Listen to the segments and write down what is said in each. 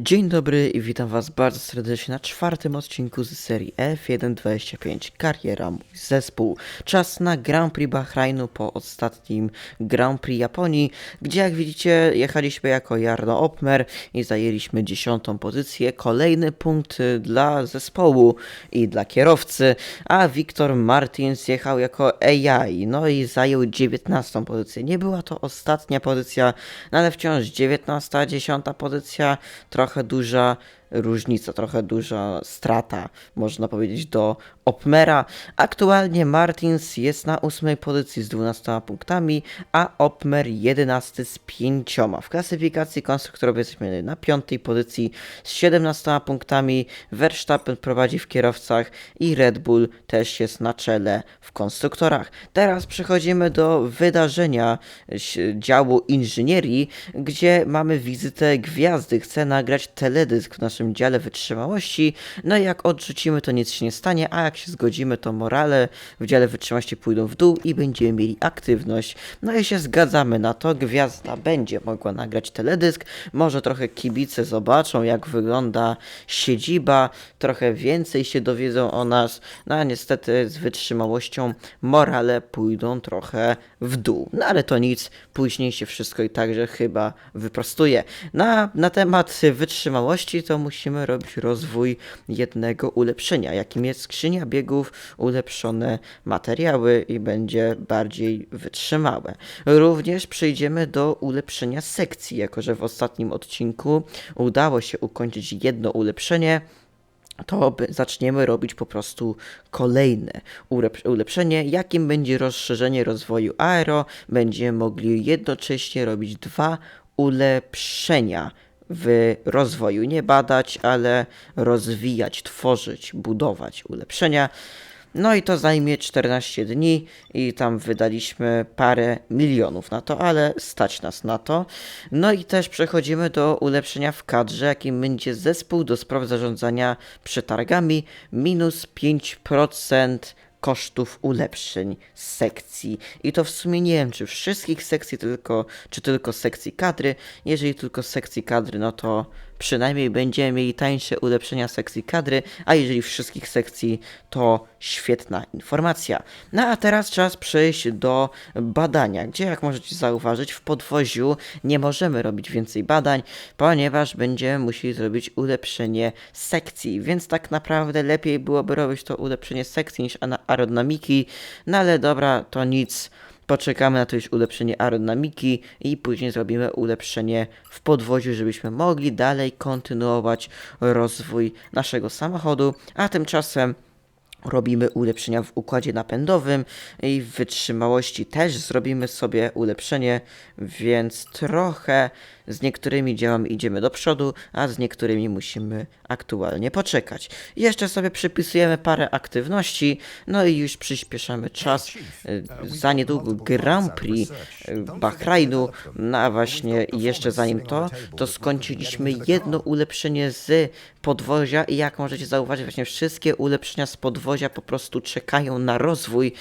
Dzień dobry i witam Was bardzo serdecznie na czwartym odcinku z serii F125 Kariera Mój Zespół. Czas na Grand Prix Bahrajnu po ostatnim Grand Prix Japonii, gdzie jak widzicie jechaliśmy jako Jarno Opmer i zajęliśmy dziesiątą pozycję. Kolejny punkt dla zespołu i dla kierowcy, a Wiktor Martins jechał jako AI, no i zajął 19 pozycję. Nie była to ostatnia pozycja, no ale wciąż 19, 10 pozycja, trochę duża różnica, trochę duża strata, można powiedzieć, do Opmera. Aktualnie Martins jest na ósmej pozycji z 12 punktami, a Opmer 11 z 5. W klasyfikacji konstruktorowej jesteśmy na piątej pozycji z 17 punktami. Verstappen prowadzi w kierowcach i Red Bull też jest na czele w konstruktorach. Teraz przechodzimy do wydarzenia działu inżynierii, gdzie mamy wizytę gwiazdy. Chcę nagrać teledysk w naszym dziale wytrzymałości. No i jak odrzucimy, to nic się nie stanie, a jak się zgodzimy, to morale w dziale wytrzymałości pójdą w dół i będziemy mieli aktywność. No i się zgadzamy na to, gwiazda będzie mogła nagrać teledysk. Może trochę kibice zobaczą, jak wygląda siedziba, trochę więcej się dowiedzą o nas. No a niestety z wytrzymałością morale pójdą trochę w dół. No ale to nic, później się wszystko i także chyba wyprostuje. Na, na temat wytrzymałości to musimy robić rozwój jednego ulepszenia, jakim jest skrzynia biegów, ulepszone materiały i będzie bardziej wytrzymałe. Również przejdziemy do ulepszenia sekcji, jako że w ostatnim odcinku udało się ukończyć jedno ulepszenie to zaczniemy robić po prostu kolejne ulep- ulepszenie, jakim będzie rozszerzenie rozwoju aero. Będziemy mogli jednocześnie robić dwa ulepszenia w rozwoju. Nie badać, ale rozwijać, tworzyć, budować ulepszenia. No i to zajmie 14 dni i tam wydaliśmy parę milionów na to, ale stać nas na to. No i też przechodzimy do ulepszenia w kadrze, jakim będzie zespół do spraw zarządzania przetargami minus 5% kosztów ulepszeń sekcji. I to w sumie nie wiem, czy wszystkich sekcji, tylko, czy tylko sekcji kadry. Jeżeli tylko sekcji kadry, no to przynajmniej będziemy mieli tańsze ulepszenia sekcji kadry, a jeżeli wszystkich sekcji, to świetna informacja. No a teraz czas przejść do badania, gdzie jak możecie zauważyć, w podwoziu nie możemy robić więcej badań, ponieważ będziemy musieli zrobić ulepszenie sekcji, więc tak naprawdę lepiej byłoby robić to ulepszenie sekcji niż aerodynamiki, no ale dobra, to nic. Poczekamy na to już ulepszenie aerodynamiki i później zrobimy ulepszenie w podwoziu, żebyśmy mogli dalej kontynuować rozwój naszego samochodu, a tymczasem robimy ulepszenia w układzie napędowym i w wytrzymałości też zrobimy sobie ulepszenie, więc trochę z niektórymi działami idziemy do przodu, a z niektórymi musimy aktualnie poczekać. Jeszcze sobie przypisujemy parę aktywności, no i już przyspieszamy czas. Y, Za niedługo Grand Prix y, Bahrajnu, no a właśnie jeszcze zanim to, to skończyliśmy jedno ulepszenie z podwozia i jak możecie zauważyć, właśnie wszystkie ulepszenia z podwozia po prostu czekają na rozwój,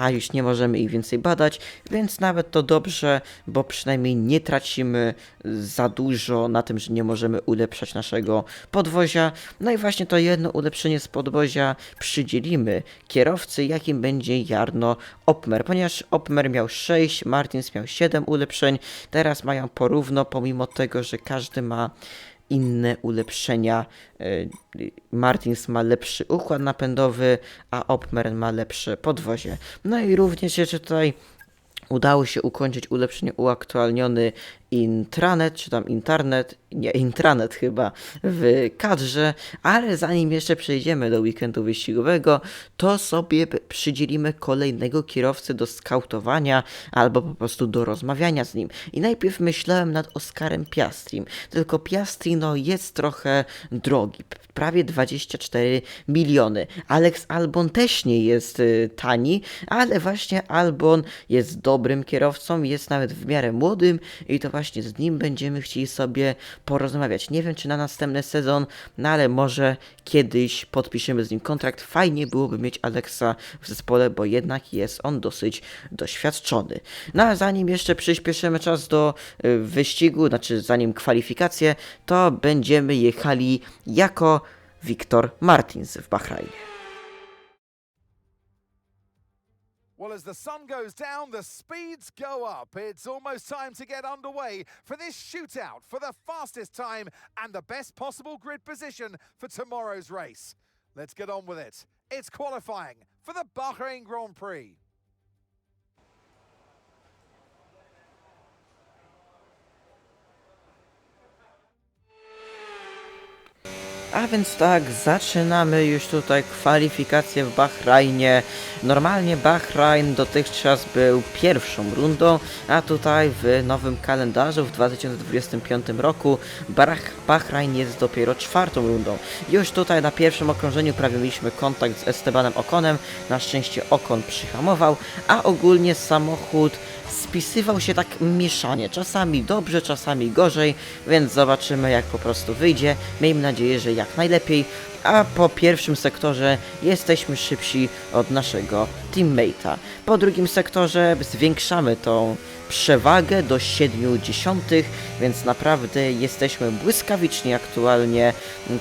a już nie możemy ich więcej badać, więc nawet to dobrze, bo przynajmniej nie tracimy za dużo na tym, że nie możemy ulepszać naszego podwozia. No i właśnie to jedno ulepszenie z podwozia przydzielimy kierowcy, jakim będzie Jarno Opmer, ponieważ Opmer miał 6, Martins miał 7 ulepszeń, teraz mają porówno, pomimo tego, że każdy ma inne ulepszenia. Y, Martins ma lepszy układ napędowy, a Opmer ma lepsze podwozie. No i również jeszcze tutaj udało się ukończyć ulepszenie uaktualniony intranet, czy tam internet, nie, intranet chyba w kadrze, ale zanim jeszcze przejdziemy do weekendu wyścigowego, to sobie przydzielimy kolejnego kierowcę do skautowania albo po prostu do rozmawiania z nim. I najpierw myślałem nad Oskarem Piastrim, tylko Piastri no jest trochę drogi, prawie 24 miliony. Alex Albon też nie jest y, tani, ale właśnie Albon jest dobry dobrym kierowcą, jest nawet w miarę młodym i to właśnie z nim będziemy chcieli sobie porozmawiać. Nie wiem, czy na następny sezon, no ale może kiedyś podpiszemy z nim kontrakt. Fajnie byłoby mieć Alexa w zespole, bo jednak jest on dosyć doświadczony. No a zanim jeszcze przyspieszymy czas do y, wyścigu, znaczy zanim kwalifikacje, to będziemy jechali jako Wiktor Martins w Bahrajnie. Well, as the sun goes down, the speeds go up. It's almost time to get underway for this shootout for the fastest time and the best possible grid position for tomorrow's race. Let's get on with it. It's qualifying for the Bahrain Grand Prix. A więc tak, zaczynamy już tutaj kwalifikacje w Bahrajnie. Normalnie Bahrajn dotychczas był pierwszą rundą, a tutaj w nowym kalendarzu w 2025 roku Bahrajn jest dopiero czwartą rundą. Już tutaj na pierwszym okrążeniu prawie mieliśmy kontakt z Estebanem Okonem, na szczęście Okon przyhamował, a ogólnie samochód spisywał się tak mieszanie. Czasami dobrze, czasami gorzej, więc zobaczymy jak po prostu wyjdzie. Miejmy nadzieję, że jak najlepiej. A po pierwszym sektorze jesteśmy szybsi od naszego teammate'a. Po drugim sektorze zwiększamy tą przewagę do 70, więc naprawdę jesteśmy błyskawiczni aktualnie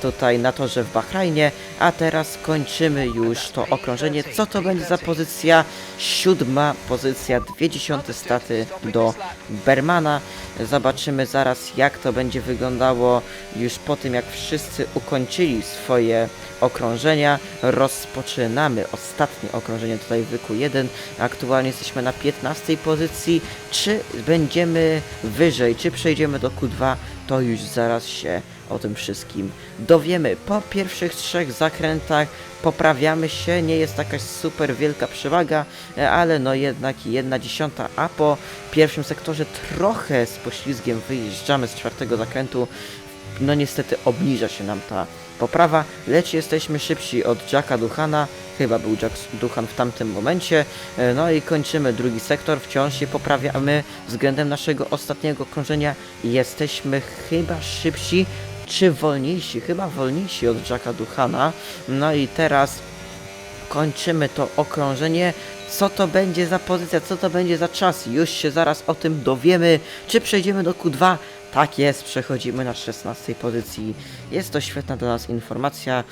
tutaj na torze w Bahrajnie, a teraz kończymy już to okrążenie. Co to będzie za pozycja? Siódma pozycja, dwie dziesiąte staty do Bermana. Zobaczymy zaraz jak to będzie wyglądało już po tym jak wszyscy ukończyli swoje okrążenia. Rozpoczynamy ostatnie okrążenie tutaj w wyku 1. Aktualnie jesteśmy na 15 pozycji. Czy będziemy wyżej, czy przejdziemy do Q2, to już zaraz się o tym wszystkim dowiemy. Po pierwszych trzech zakrętach poprawiamy się, nie jest jakaś super wielka przewaga, e, ale no jednak jedna dziesiąta, a po pierwszym sektorze trochę z poślizgiem wyjeżdżamy z czwartego zakrętu, no niestety obniża się nam ta poprawa, lecz jesteśmy szybsi od Jacka Duchana, chyba był Jack Duchan w tamtym momencie, E, no i kończymy drugi sektor, wciąż się poprawiamy względem naszego ostatniego krążenia jesteśmy chyba szybsi, czy wolniejsi, chyba wolniejsi od Jacka Duchana, no i teraz kończymy to okrążenie. Co to będzie za pozycja, co to będzie za czas? Już się zaraz o tym dowiemy. Czy przejdziemy do Q2? Tak jest, przechodzimy na 16 pozycji. Jest to świetna dla nas informacja.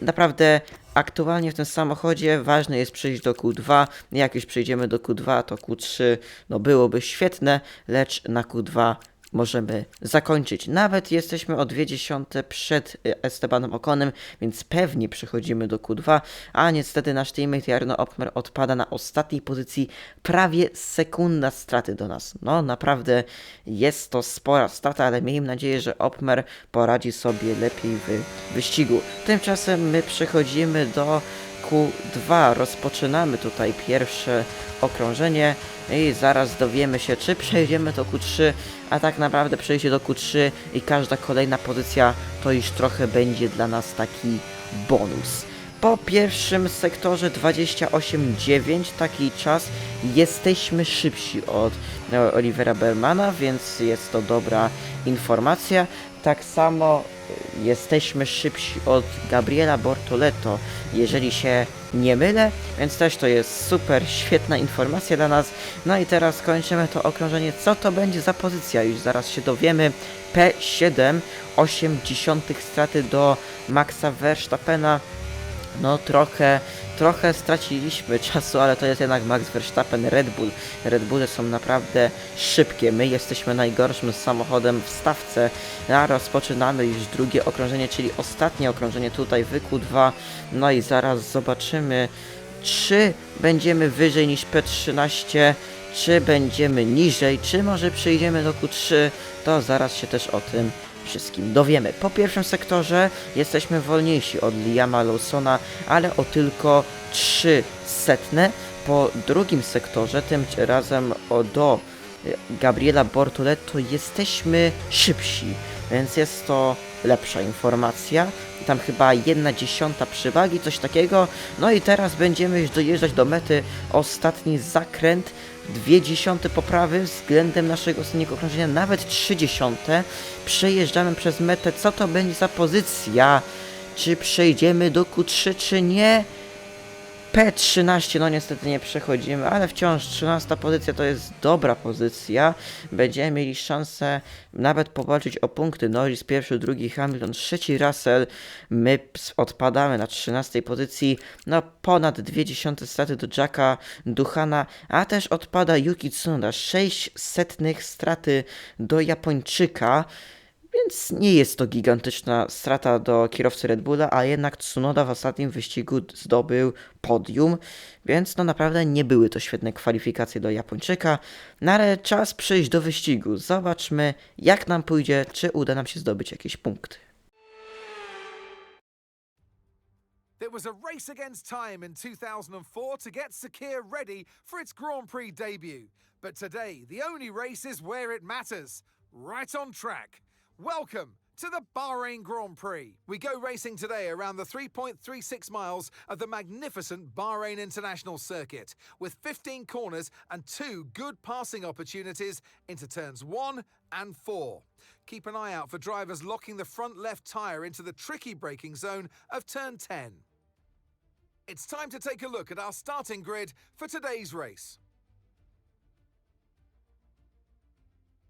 Naprawdę aktualnie w tym samochodzie ważne jest przejść do Q2. Jak już przejdziemy do Q2, to Q3 no byłoby świetne, lecz na Q2 możemy zakończyć. Nawet jesteśmy o 20 przed y, Estebanem Okonem, więc pewnie przechodzimy do Q2, a niestety nasz teammate Jarno Opmer odpada na ostatniej pozycji, prawie sekunda straty do nas. No naprawdę jest to spora strata, ale miejmy nadzieję, że Opmer poradzi sobie lepiej w wyścigu. Tymczasem my przechodzimy do Q2. Rozpoczynamy tutaj pierwsze okrążenie i zaraz dowiemy się, czy przejdziemy do Q3, a tak naprawdę przejście do Q3 i każda kolejna pozycja to już trochę będzie dla nas taki bonus. Po pierwszym sektorze 28.9 taki czas jesteśmy szybsi od e, Olivera Bermana, więc jest to dobra informacja. Tak samo e, jesteśmy szybsi od Gabriela Bortoleto, jeżeli się nie mylę, więc też to jest super, świetna informacja dla nas. No i teraz kończymy to okrążenie. Co to będzie za pozycja? Już zaraz się dowiemy. P7, 80 straty do Maxa Verstappena. No trochę, trochę straciliśmy czasu, ale to jest jednak Max Verstappen, Red Bull. Red Bulle są naprawdę szybkie. My jesteśmy najgorszym samochodem w stawce. A rozpoczynamy już drugie okrążenie, czyli ostatnie okrążenie tutaj w Q2. No i zaraz zobaczymy, czy będziemy wyżej niż P13, czy będziemy niżej, czy może przejdziemy do Q3, to zaraz się też o tym wszystkim dowiemy. Po pierwszym sektorze jesteśmy wolniejsi od Liama Lawsona, ale o tylko 3 setne. Po drugim sektorze, tym razem do y, Gabriela Bortoletto jesteśmy szybsi, więc jest to lepsza informacja. Tam chyba jedna dziesiąta przewagi, coś takiego. No i teraz będziemy już dojeżdżać do mety. Ostatni zakręt dwie dziesiąte poprawy względem naszego ostatniego okrążenia, nawet trzy dziesiąte. Przejeżdżamy przez metę, co to będzie za pozycja? Czy przejdziemy do Q3, czy nie? P13, no niestety nie przechodzimy, ale wciąż 13 pozycja to jest dobra pozycja. Będziemy mieli szansę nawet powalczyć o punkty. Norris pierwszy, drugi Hamilton, trzeci Russell. My odpadamy na 13 pozycji. No ponad 0,2 straty do Jacka Duchana, a też odpada Yuki Tsunoda. 6 setnych straty do Japończyka. Więc nie jest to gigantyczna strata do kierowcy Red Bulla, a jednak Tsunoda w ostatnim wyścigu zdobył podium, więc no naprawdę nie były to świetne kwalifikacje do Japończyka. No ale czas przejść do wyścigu. Zobaczmy, jak nam pójdzie, czy uda nam się zdobyć jakieś punkty. It was a race against time in 2004 to get Sakir ready for its Grand Prix debut. But today, the only race is where it matters right on track. Welcome to the Bahrain Grand Prix. We go racing today around the 3.36 miles of the magnificent Bahrain International Circuit, with 15 corners and two good passing opportunities into turns one and four. Keep an eye out for drivers locking the front left tyre into the tricky braking zone of turn 10. It's time to take a look at our starting grid for today's race.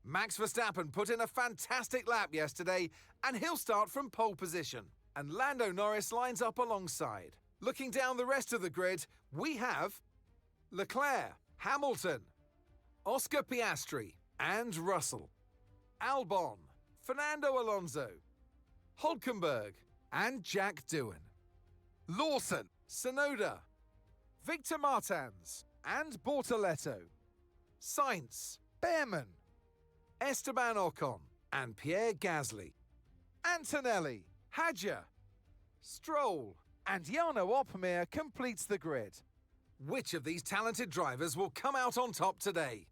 Max Verstappen put in a fantastic lap yesterday, and he'll start from pole position. And Lando Norris lines up alongside. Looking down the rest of the grid, we have Leclerc, Hamilton, Oscar Piastri, and Russell, Albon, Fernando Alonso, Hulkenberg, and Jack Doohan. Lawson, Sonoda, Victor Martans, and Bortoletto, Sainz, Behrman, Esteban Ocon, and Pierre Gasly, Antonelli, Hadja, Stroll, and Jarno Opmeer completes the grid. Which of these talented drivers will come out on top today?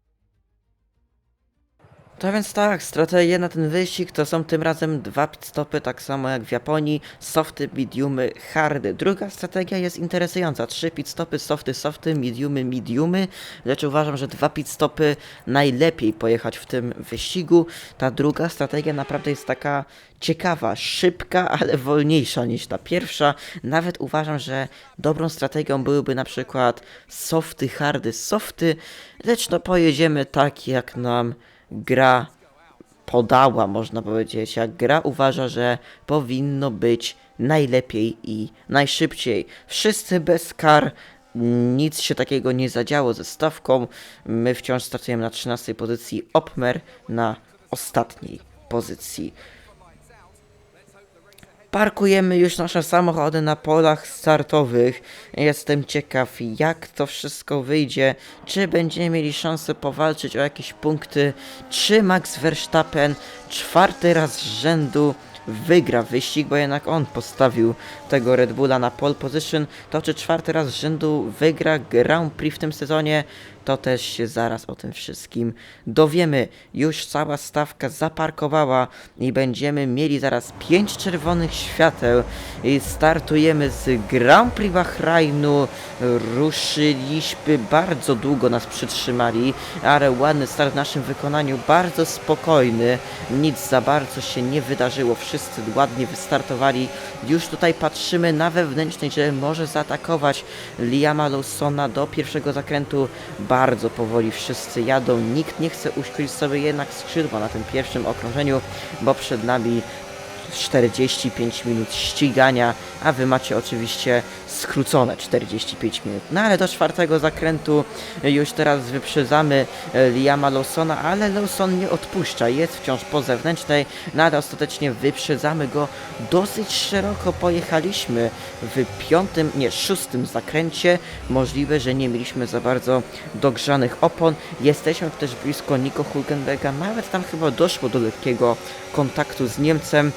To więc tak, strategie na ten wyścig to są tym razem dwa pitstopy, tak samo jak w Japonii, softy, mediumy, hardy. Druga strategia jest interesująca, trzy pitstopy, softy, softy, mediumy, mediumy, lecz uważam, że dwa pitstopy najlepiej pojechać w tym wyścigu. Ta druga strategia naprawdę jest taka ciekawa, szybka, ale wolniejsza niż ta pierwsza. Nawet uważam, że dobrą strategią byłyby na przykład softy, hardy, softy, lecz no pojedziemy tak jak nam gra podała, można powiedzieć, jak gra uważa, że powinno być najlepiej i najszybciej. Wszyscy bez kar, nic się takiego nie zadziało ze stawką. My wciąż startujemy na 13 pozycji, Opmer na ostatniej pozycji. Parkujemy już nasze samochody na polach startowych. Jestem ciekaw, jak to wszystko wyjdzie. Czy będziemy mieli szansę powalczyć o jakieś punkty? Czy Max Verstappen czwarty raz z rzędu wygra wyścig, bo jednak on postawił tego Red Bulla na pole position. To czy czwarty raz z rzędu wygra Grand Prix w tym sezonie? To też się zaraz o tym wszystkim dowiemy. Już cała stawka zaparkowała i będziemy mieli zaraz pięć czerwonych świateł. I startujemy z Grand Prix Bahrainu. Ruszyliśmy, bardzo długo nas przytrzymali, ale ładny start w naszym wykonaniu, bardzo spokojny. Nic za bardzo się nie wydarzyło, wszyscy ładnie wystartowali. Już tutaj patrzymy na wewnętrznej, że może zaatakować Liama Lawsona do pierwszego zakrętu. Bardzo powoli wszyscy jadą, nikt nie chce uszkodzić sobie jednak skrzydła na tym pierwszym okrążeniu, bo przed nami 45 minut ścigania, a wy macie oczywiście skrócone 45 minut. No ale do czwartego zakrętu już teraz wyprzedzamy e, Liama Lawsona, ale Lawson nie odpuszcza, jest wciąż po zewnętrznej, no ale ostatecznie wyprzedzamy go dosyć szeroko. Pojechaliśmy w piątym, nie, szóstym zakręcie. Możliwe, że nie mieliśmy za bardzo dogrzanych opon. Jesteśmy też blisko Nico Hulkenberga, nawet tam chyba doszło do lekkiego kontaktu z Niemcem.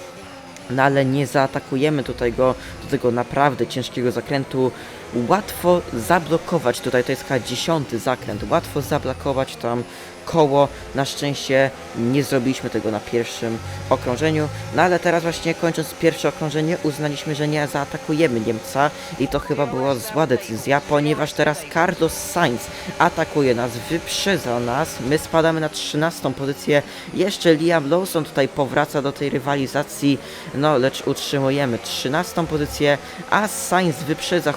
No ale nie zaatakujemy tutaj go do tego naprawdę ciężkiego zakrętu łatwo zablokować, tutaj to jest chyba dziesiąty zakręt, łatwo zablokować tam koło, na szczęście nie zrobiliśmy tego na pierwszym okrążeniu, no ale teraz właśnie kończąc pierwsze okrążenie uznaliśmy, że nie zaatakujemy Niemca i to chyba była zła decyzja, ponieważ teraz Carlos Sainz atakuje nas, wyprzedza nas, my spadamy na 13 pozycję, jeszcze Liam Lawson tutaj powraca do tej rywalizacji, no lecz utrzymujemy 13 pozycję, a Sainz wyprzedza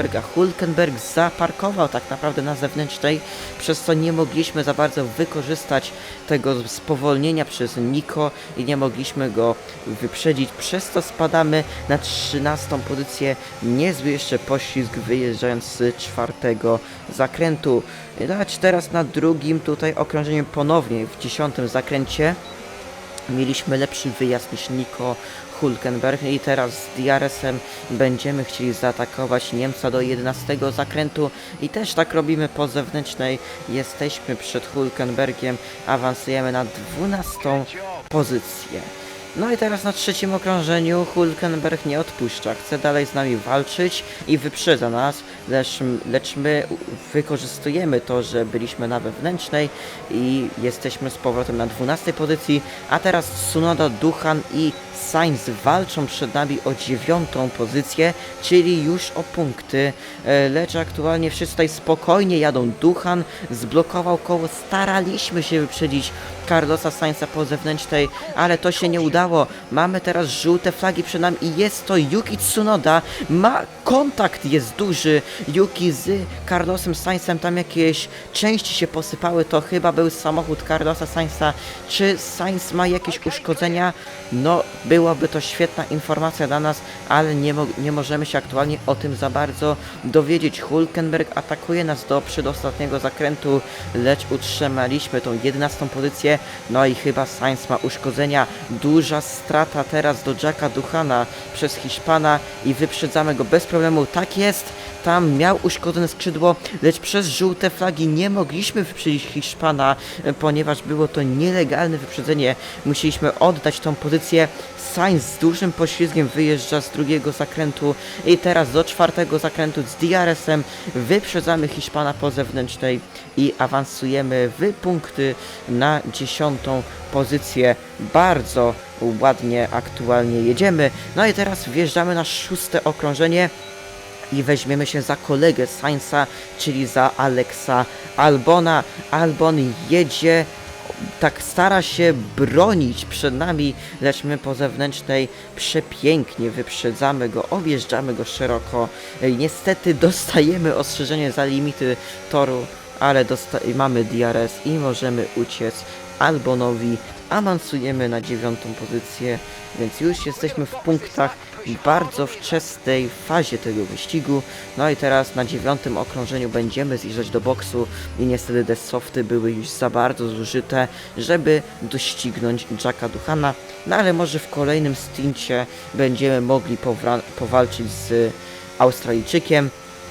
Hulkenberga. Hulkenberg zaparkował tak naprawdę na zewnętrznej, przez co nie mogliśmy za bardzo wykorzystać tego spowolnienia przez Niko i nie mogliśmy go wyprzedzić, przez co spadamy na 13 pozycję. Niezły jeszcze poślizg wyjeżdżając z czwartego zakrętu. Lecz teraz na drugim tutaj okrążeniu ponownie w dziesiątym zakręcie mieliśmy lepszy wyjazd niż Nico Hulkenberg i teraz z DRS-em będziemy chcieli zaatakować Niemca do 11 zakrętu i też tak robimy po zewnętrznej. Jesteśmy przed Hulkenbergiem, awansujemy na 12 pozycję. No i teraz na trzecim okrążeniu Hulkenberg nie odpuszcza, chce dalej z nami walczyć i wyprzedza nas, lecz, lecz my wykorzystujemy to, że byliśmy na wewnętrznej i jesteśmy z powrotem na 12 pozycji, a teraz Tsunoda, Duchan i Sainz walczą przed nami o dziewiątą pozycję, czyli już o punkty, e, lecz aktualnie wszyscy tutaj spokojnie jadą. Duchan zblokował koło, staraliśmy się wyprzedzić Carlosa Sainza po zewnętrznej, ale to się nie udało. Mamy teraz żółte flagi przed nami i jest to Yuki Tsunoda. Ma kontakt jest duży. Yuki z Carlosem Sainzem, tam jakieś części się posypały, to chyba był samochód Carlosa Sainza. Czy Sainz ma jakieś uszkodzenia? No, byłaby to świetna informacja dla nas, ale nie, mo nie możemy się aktualnie o tym za bardzo dowiedzieć. Hulkenberg atakuje nas do przedostatniego zakrętu, lecz utrzymaliśmy tą 11 pozycję. No i chyba Sainz ma uszkodzenia. Duża strata teraz do Jacka Duchana przez Hiszpana i wyprzedzamy go bez problemu. Tak jest, tam miał uszkodzone skrzydło, lecz przez żółte flagi nie mogliśmy wyprzedzić Hiszpana, ponieważ było to nielegalne wyprzedzenie. Musieliśmy oddać tą pozycję. Sainz z dużym poślizgiem wyjeżdża z drugiego zakrętu i teraz do czwartego zakrętu z DRS-em wyprzedzamy Hiszpana po zewnętrznej i awansujemy w punkty na dziesiątą pozycję. Bardzo ładnie aktualnie jedziemy. No i teraz wjeżdżamy na szóste okrążenie i weźmiemy się za kolegę Sainza, czyli za Alexa Albona. Albon jedzie, tak stara się bronić przed nami, lecz my po zewnętrznej przepięknie wyprzedzamy go, objeżdżamy go szeroko. Niestety dostajemy ostrzeżenie za limity toru, ale mamy DRS i możemy uciec Albonowi. Awansujemy na dziewiątą pozycję, więc już jesteśmy w punktach bardzo wczesnej fazie tego wyścigu. No i teraz na dziewiątym okrążeniu będziemy zjeżdżać do boksu i niestety te softy były już za bardzo zużyte, żeby doścignąć Jacka Duchana. No ale może w kolejnym stincie będziemy mogli powalczyć z Australijczykiem.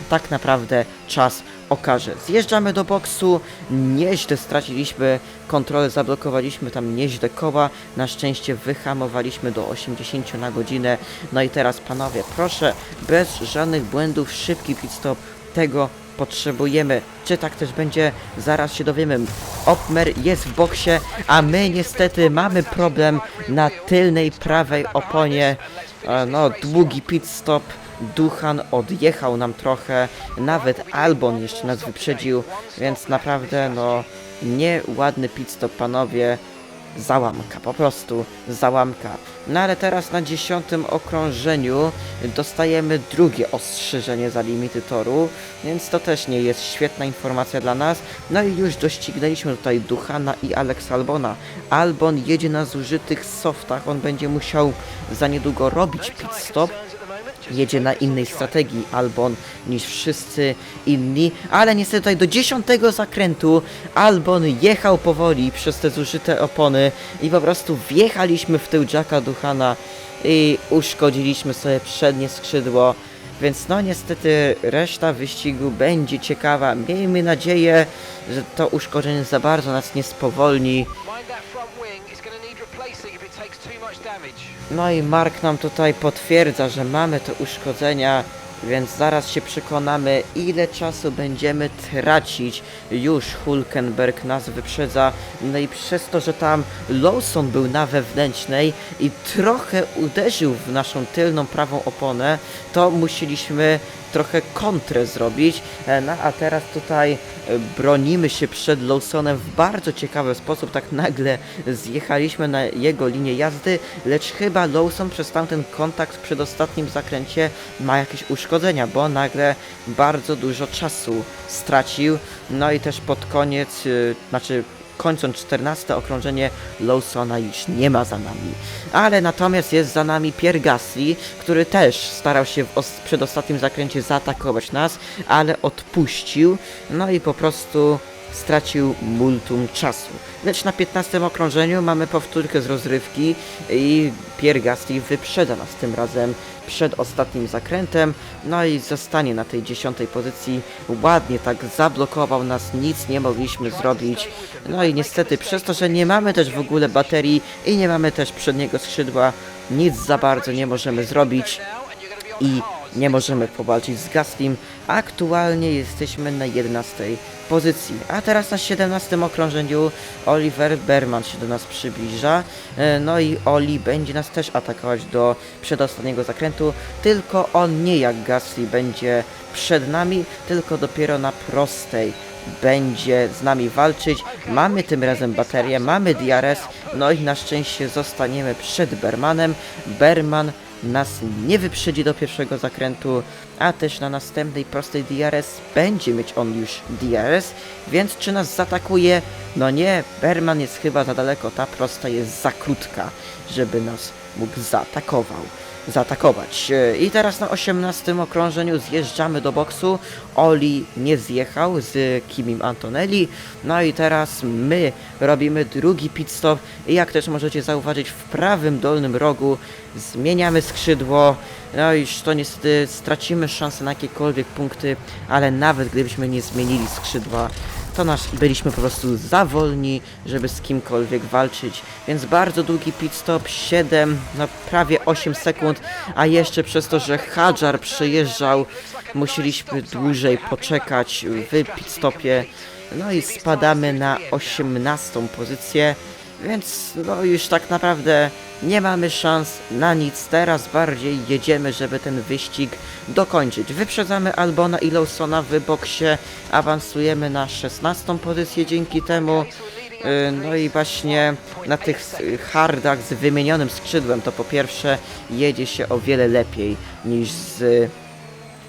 Tak naprawdę czas okaże. Zjeżdżamy do boksu, nieźle straciliśmy kontrolę, zablokowaliśmy tam nieźle koła, na szczęście wyhamowaliśmy do 80 na godzinę. No i teraz panowie, proszę, bez żadnych błędów, szybki pit stop, tego potrzebujemy. Czy tak też będzie? Zaraz się dowiemy. Opmer jest w boksie, a my niestety mamy problem na tylnej prawej oponie. E, No, długi pit stop. Duchan odjechał nam trochę, nawet Albon jeszcze nas wyprzedził, więc naprawdę no nieładny pit stop panowie. Załamka, po prostu załamka. No ale teraz na dziesiątym okrążeniu dostajemy drugie ostrzeżenie za limity toru, więc to też nie jest świetna informacja dla nas. No i już doścignęliśmy tutaj Duchana i Alex Albona. Albon jedzie na zużytych softach, on będzie musiał za niedługo robić pit stop, jedzie na innej strategii Albon niż wszyscy inni, ale niestety tutaj do dziesiątego zakrętu Albon jechał powoli przez te zużyte opony i po prostu wjechaliśmy w tył Jacka Duchana i uszkodziliśmy sobie przednie skrzydło. Więc no niestety reszta wyścigu będzie ciekawa. Miejmy nadzieję, że to uszkodzenie za bardzo nas nie spowolni. No i Mark nam tutaj potwierdza, że mamy te uszkodzenia, więc zaraz się przekonamy, ile czasu będziemy tracić. Już Hulkenberg nas wyprzedza, no i przez to, że tam Lawson był na wewnętrznej i trochę uderzył w naszą tylną prawą oponę, to musieliśmy trochę kontrę zrobić, e, no a teraz tutaj e, bronimy się przed Lawsonem w bardzo ciekawy sposób, tak nagle zjechaliśmy na jego linię jazdy, lecz chyba Lawson przez tamten kontakt w przedostatnim zakręcie ma jakieś uszkodzenia, bo nagle bardzo dużo czasu stracił, no i też pod koniec, y, znaczy kończąc 14 okrążenie Lawsona już nie ma za nami. Ale natomiast jest za nami Pierre Gasly, który też starał się w os- przedostatnim zakręcie zaatakować nas, ale odpuścił, no i po prostu stracił multum czasu. Lecz na 15 okrążeniu mamy powtórkę z rozrywki i Pierre Gasly wyprzedza nas tym razem przed ostatnim zakrętem, no i zostanie na tej dziesiątej pozycji. Ładnie tak zablokował nas, nic nie mogliśmy zrobić. No i niestety przez to, że nie mamy też w ogóle baterii i nie mamy też przedniego skrzydła, nic za bardzo nie możemy zrobić i nie możemy powalczyć z Gaslym. Aktualnie jesteśmy na 11 pozycji. A teraz na 17 okrążeniu Oliver Berman się do nas przybliża. E, No i Oli będzie nas też atakować do przedostatniego zakrętu. Tylko on nie jak Gasly będzie przed nami, tylko dopiero na prostej będzie z nami walczyć. Mamy tym razem baterię, mamy DRS, no i na szczęście zostaniemy przed Bermanem. Berman nas nie wyprzedzi do pierwszego zakrętu, a też na następnej prostej DRS będzie mieć on już DRS, więc czy nas zaatakuje? No nie, Berman jest chyba za daleko, ta prosta jest za krótka, żeby nas mógł zaatakował zaatakować. E, I teraz na 18 okrążeniu zjeżdżamy do boksu. Oli nie zjechał z Kimim Antonelli. No i teraz my robimy drugi pit stop i jak też możecie zauważyć w prawym dolnym rogu zmieniamy skrzydło. No i już to niestety stracimy szansę na jakiekolwiek punkty, ale nawet gdybyśmy nie zmienili skrzydła, to nasz, byliśmy po prostu za wolni, żeby z kimkolwiek walczyć. Więc bardzo długi pit stop, 7, no prawie 8 sekund, a jeszcze przez to, że Hadjar przejeżdżał, musieliśmy dłużej poczekać w pit stopie. No i spadamy na 18 pozycję, więc no już tak naprawdę nie mamy szans na nic. Teraz bardziej jedziemy, żeby ten wyścig dokończyć. Wyprzedzamy Albona i Lawsona w boksie, awansujemy na 16 pozycję dzięki temu. Yy, No i właśnie na tych hardach z wymienionym skrzydłem to po pierwsze jedzie się o wiele lepiej niż z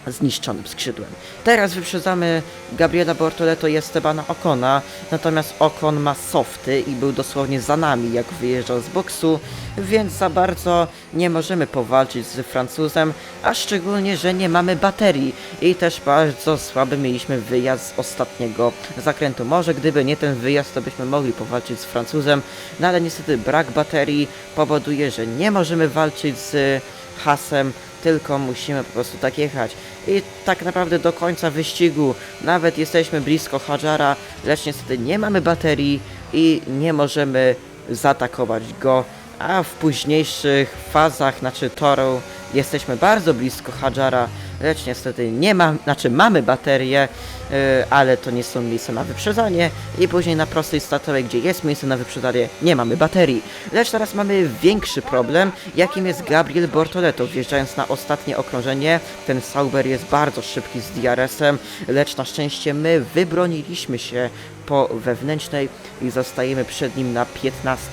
zniszczonym skrzydłem. Teraz wyprzedzamy Gabriela Bortoleto i Estebana Okona, natomiast Okon ma softy i był dosłownie za nami, jak wyjeżdżał z boksu, więc za bardzo nie możemy powalczyć z Francuzem, a szczególnie, że nie mamy baterii i też bardzo słaby mieliśmy wyjazd z ostatniego zakrętu. Może gdyby nie ten wyjazd, to byśmy mogli powalczyć z Francuzem, no ale niestety brak baterii powoduje, że nie możemy walczyć z hasem, tylko musimy po prostu tak jechać. I tak naprawdę do końca wyścigu nawet jesteśmy blisko Hadżara, lecz niestety nie mamy baterii i nie możemy zaatakować go. A w późniejszych fazach, znaczy toru, jesteśmy bardzo blisko Hadżara, lecz niestety nie ma, znaczy mamy baterię, yy, ale to nie są miejsca na wyprzedzanie i później na prostej startowej, gdzie jest miejsce na wyprzedzanie, nie mamy baterii. Lecz teraz mamy większy problem, jakim jest Gabriel Bortoleto, wjeżdżając na ostatnie okrążenie. Ten Sauber jest bardzo szybki z DRS-em, lecz na szczęście my wybroniliśmy się po wewnętrznej i zostajemy przed nim na 15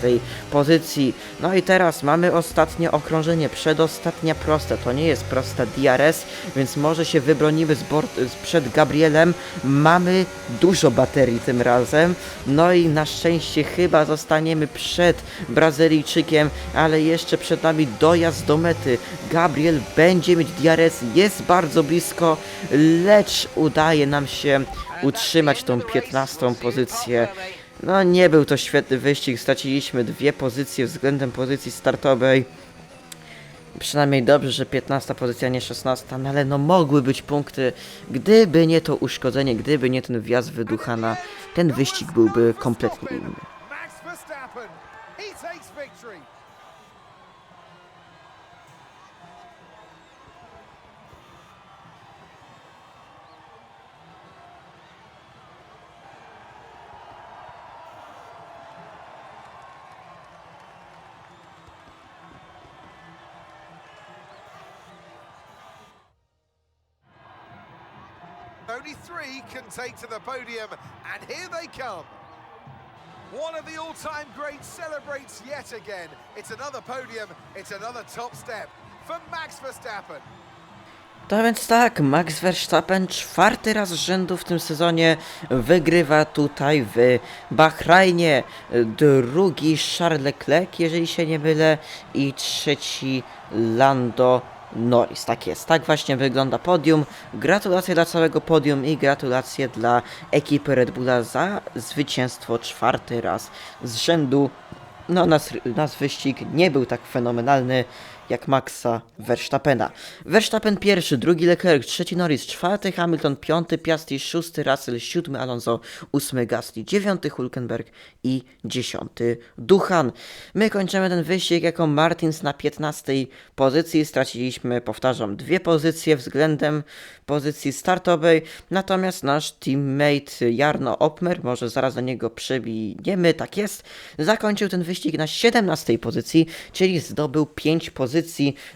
pozycji. No i teraz mamy ostatnie okrążenie, przedostatnia prosta, to nie jest prosta DRS, więc może się wybronimy z bord, przed Gabrielem. Mamy dużo baterii tym razem, no i na szczęście chyba zostaniemy przed Brazylijczykiem, ale jeszcze przed nami dojazd do mety. Gabriel będzie mieć DRS, jest bardzo blisko, lecz udaje nam się utrzymać tą 15 pozycję. No nie był to świetny wyścig, straciliśmy dwie pozycje względem pozycji startowej. Przynajmniej dobrze, że 15 pozycja, nie 16, no ale no mogły być punkty, gdyby nie to uszkodzenie, gdyby nie ten wjazd wyduchana, ten wyścig byłby kompletnie inny. Only three can take to the podium, and here they come. One of the all-time greats celebrates yet again. It's another podium, it's another top step for Max Verstappen. To więc tak, Max Verstappen czwarty raz z rzędu w tym sezonie wygrywa tutaj w Bahrajnie. Drugi Charles Leclerc, jeżeli się nie mylę, i trzeci Lando Norris. Tak jest, tak właśnie wygląda podium. Gratulacje dla całego podium i gratulacje dla ekipy Red Bulla za zwycięstwo czwarty raz z rzędu. No, nas, nas wyścig nie był tak fenomenalny jak Maxa Verstappena. Verstappen pierwszy, drugi Leclerc, trzeci Norris, czwarty Hamilton, piąty Piastri, szósty Russell, siódmy Alonso, ósmy Gasly, dziewiąty Hulkenberg i dziesiąty Duchan. My kończymy ten wyścig jako Martins na 15 pozycji. Straciliśmy, powtarzam, dwie pozycje względem pozycji startowej, natomiast nasz teammate Jarno Opmer, może zaraz do niego przebijemy, tak jest, zakończył ten wyścig na 17 pozycji, czyli zdobył 5 pozycji,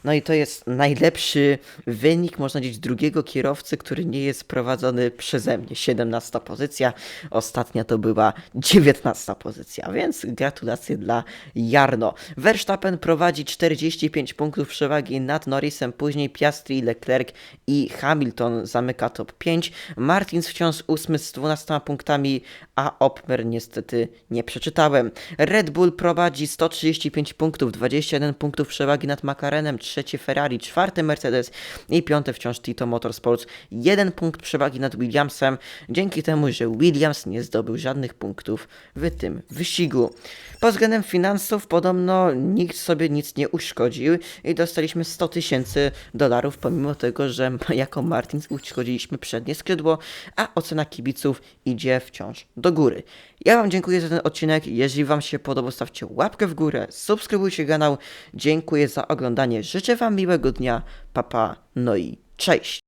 no i to jest najlepszy wynik, można powiedzieć, drugiego kierowcy, który nie jest prowadzony przeze mnie. 17 pozycja, ostatnia to była 19 pozycja, więc gratulacje dla Jarno. Verstappen prowadzi 45 punktów przewagi nad Norrisem, później Piastri, Leclerc i Hamilton zamyka top 5. Martins wciąż 8 z 12 punktami, a Opmer niestety nie przeczytałem. Red Bull prowadzi 135 punktów, 21 punktów przewagi nad McLarenem, trzeci Ferrari, czwarty Mercedes i piąty wciąż Tito Motorsports. Jeden punkt przewagi nad Williamsem, dzięki temu, że Williams nie zdobył żadnych punktów w tym wyścigu. Pod względem finansów podobno nikt sobie nic nie uszkodził i dostaliśmy 100 tysięcy dolarów, pomimo tego, że jako Martins uszkodziliśmy przednie skrzydło, a ocena kibiców idzie wciąż do góry. Ja Wam dziękuję za ten odcinek. Jeżeli Wam się podobał, stawcie łapkę w górę, subskrybujcie kanał. Dziękuję za oglądanie. Życzę Wam miłego dnia. Papa, pa, no i cześć.